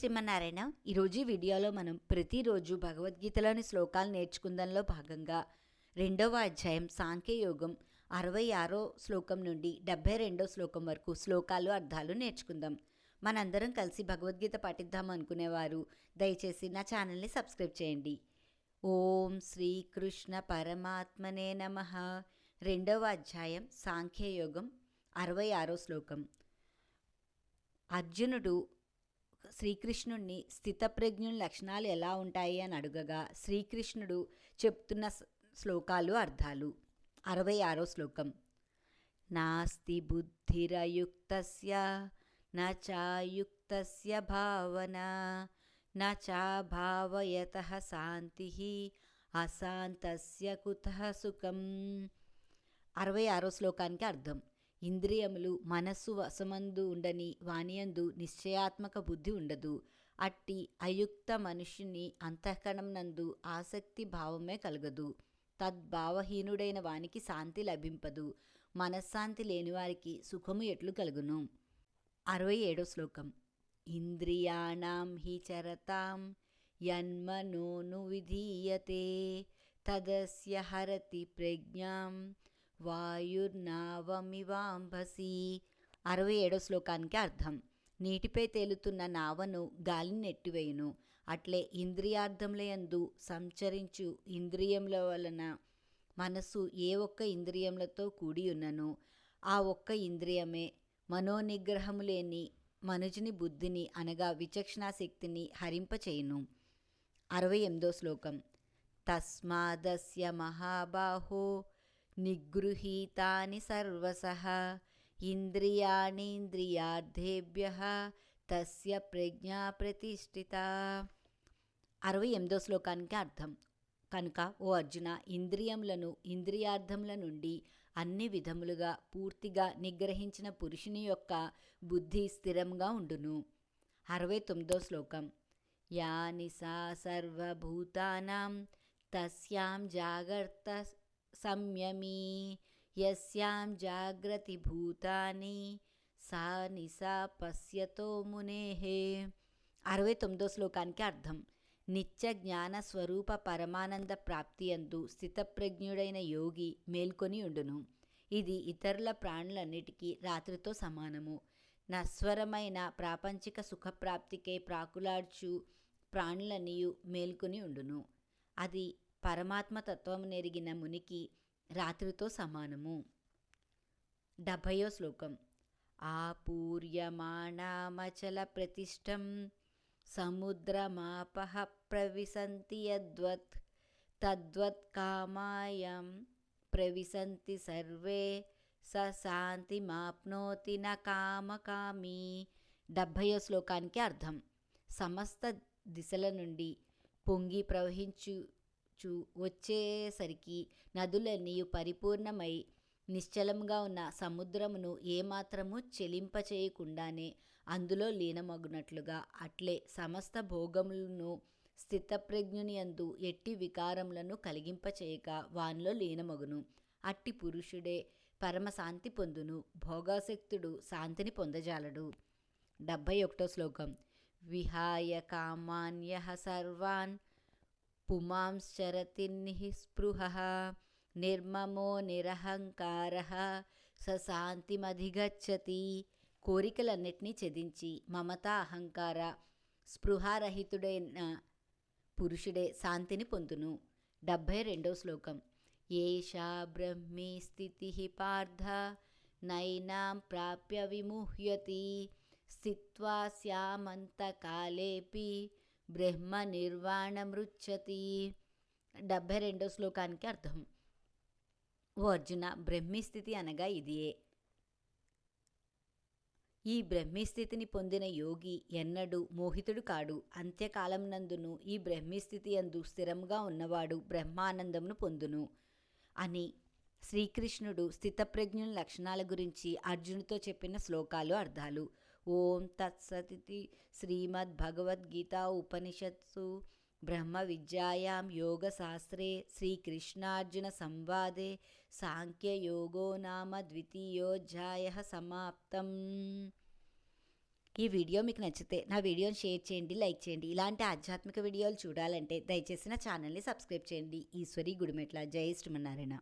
శ్రీమన్నారాయణ ఈరోజు ఈ వీడియోలో మనం ప్రతిరోజు భగవద్గీతలోని శ్లోకాలు నేర్చుకుందంలో భాగంగా రెండవ అధ్యాయం సాంఖ్యయోగం అరవై ఆరో శ్లోకం నుండి డెబ్బై రెండో శ్లోకం వరకు శ్లోకాలు అర్థాలు నేర్చుకుందాం. మనందరం కలిసి భగవద్గీత పాటిద్దాం అనుకునేవారు. దయచేసి నా ఛానల్ని సబ్స్క్రైబ్ చేయండి. ఓం శ్రీకృష్ణ పరమాత్మనే నమ. రెండవ అధ్యాయం సాంఖ్యయోగం అరవై ఆరో శ్లోకం. అర్జునుడు శ్రీకృష్ణుణ్ణి స్థితప్రజ్ఞుని లక్షణాలు ఎలా ఉంటాయి అని అడుగగా శ్రీకృష్ణుడు చెప్తున్న శ్లోకాలు అర్థాలు. అరవై ఆరో శ్లోకం. నాస్తి బుద్ధిరయుక్తస్య న చాయుక్తస్య భావన నాభావయత శాంతి అశాంతస్య కుత సుఖం. అరవై ఆరో శ్లోకానికి అర్థం. ఇంద్రియములు మనస్సు వశమందు ఉండని వానియందు నిశ్చయాత్మక బుద్ధి ఉండదు. అట్టి అయుక్త మనుషుని అంతఃకరణం నందు ఆసక్తి భావమే కలగదు. తద్భావహీనుడైన వానికి శాంతి లభింపదు. మనశ్శాంతి లేని వారికి సుఖము ఎట్లు కలుగును? అరవై ఏడో శ్లోకం. ఇంద్రియాణం హి చరతాం యన్మనోను విధీయతే తదస్య హరతి ప్రజ్ఞాం వాయుర్నావమివాంభసి. అరవై ఏడో శ్లోకానికి అర్థం. నీటిపై తేలుతున్న నావను గాలిని నెట్టివేయును. అట్లే ఇంద్రియార్థములయందు సంచరించు ఇంద్రియముల వలన మనస్సు ఏ ఒక్క ఇంద్రియములతో కూడి ఉన్నను ఆ ఒక్క ఇంద్రియమే మనోనిగ్రహము లేని మనుజుని బుద్ధిని అనగా విచక్షణా శక్తిని హరింపచేయును. అరవై ఎనిమిదో శ్లోకం. తస్మాదస్య మహాబాహో నిగృహీతాని సర్వస ఇంద్రియాణీంద్రియార్థేభ్య తస్య ప్రజ్ఞా ప్రతిష్ఠిత. అరవై ఎనిమిదో శ్లోకానికి అర్థం. కనుక ఓ అర్జున ఇంద్రియములను ఇంద్రియార్థముల నుండి అన్ని విధములుగా పూర్తిగా నిగ్రహించిన పురుషుని యొక్క బుద్ధి స్థిరంగా ఉండును. అరవై తొమ్మిదో శ్లోకం. యా నిసా సర్వభూతానాం తస్యాం జాగ్రత్త సంయమీ యస్యాం జాగ్రతి భూతాని సా నిసా పశ్యతో మునేహే అరవై తొమ్మిదో శ్లోకానికి అర్థం నిత్య జ్ఞాన స్వరూప పరమానంద ప్రాప్తియందు స్థితప్రజ్ఞుడైన యోగి మేల్కొని ఉండును ఇది ఇతరుల ప్రాణులన్నిటికీ రాత్రితో సమానము నస్వరమైన ప్రాపంచిక సుఖప్రాప్తికై ప్రాకులాడ్చు ప్రాణులనియు మేల్కొని ఉండును అది పరమాత్మతత్వము నెరిగిన మునికి రాత్రితో సమానము. డెబ్భయో శ్లోకం. ఆపూర్యమాణామచల ప్రతిష్టం సముద్రమాపహ ప్రవిశంతి యద్వత్ తద్వత్ కామాయం ప్రవిశంతి సర్వే స శాంతిమాప్నోతి న కామకామి. డెబ్భయో శ్లోకానికి అర్థం. సమస్త దిశల నుండి పొంగి ప్రవహించు చూ వచ్చేసరికి నదులన్నీ పరిపూర్ణమై నిశ్చలంగా ఉన్న సముద్రమును ఏమాత్రము చెలింపచేయకుండానే అందులో లీనమగునట్లుగా అట్లే సమస్త భోగములను స్థితప్రజ్ఞుని యందు ఎట్టి వికారములను కలిగింపచేయక వానిలో లీనమగును. అట్టి పురుషుడే పరమశాంతి పొందును భోగాసక్తుడు శాంతిని పొందజాలడు. డెబ్భై ఒకటో శ్లోకం. విహాయ కామాన్య సర్వాన్ పుమాంశ్చరతి నిస్పృహ నిర్మమో నిరహంకార సశాంతిమధిగచ్చతి కోరికలన్నిటినీ ఛేదించి మమత అహంకార స్పృహారహితుడైన పురుషుడే శాంతిని పొందును. డెబ్భై రెండో శ్లోకం. ఏషా బ్రహ్మీ స్థితి పార్థ నైనాం ప్రాప్య విముహ్యతి. స్థిత్వా శ్యామంతకాలేపి బ్రహ్మ నిర్వాణమృచ్చతి డెబ్భై రెండో శ్లోకానికి అర్థం. ఓ అర్జున బ్రహ్మి స్థితి అనగా ఇదియే. ఈ బ్రహ్మీ స్థితిని పొందిన యోగి ఎన్నడూ మోహితుడు కాడు. అంత్యకాలం నందును ఈ బ్రహ్మీ స్థితి అందు స్థిరంగా ఉన్నవాడు బ్రహ్మానందమును పొందును. అని శ్రీకృష్ణుడు స్థితప్రజ్ఞుల లక్షణాల గురించి అర్జునుతో చెప్పిన శ్లోకాలు అర్థాలు. ఓం తత్సతి శ్రీమద్ భగవద్గీత ఉపనిషత్సు బ్రహ్మ విద్యాయాం యోగశాస్త్రే శ్రీకృష్ణార్జున సంవాదే సాంఖ్యయోగో నామ ద్వితీయోధ్యాయ సమాప్తం. ఈ వీడియో మీకు నచ్చితే నా వీడియోని షేర్ చేయండి లైక్ చేయండి. ఇలాంటి ఆధ్యాత్మిక వీడియోలు చూడాలంటే దయచేసి నా ఛానల్ని సబ్స్క్రైబ్ చేయండి. ఈశ్వరి గుడిమెట్ల. జై శ్రీమన్నారాయణ.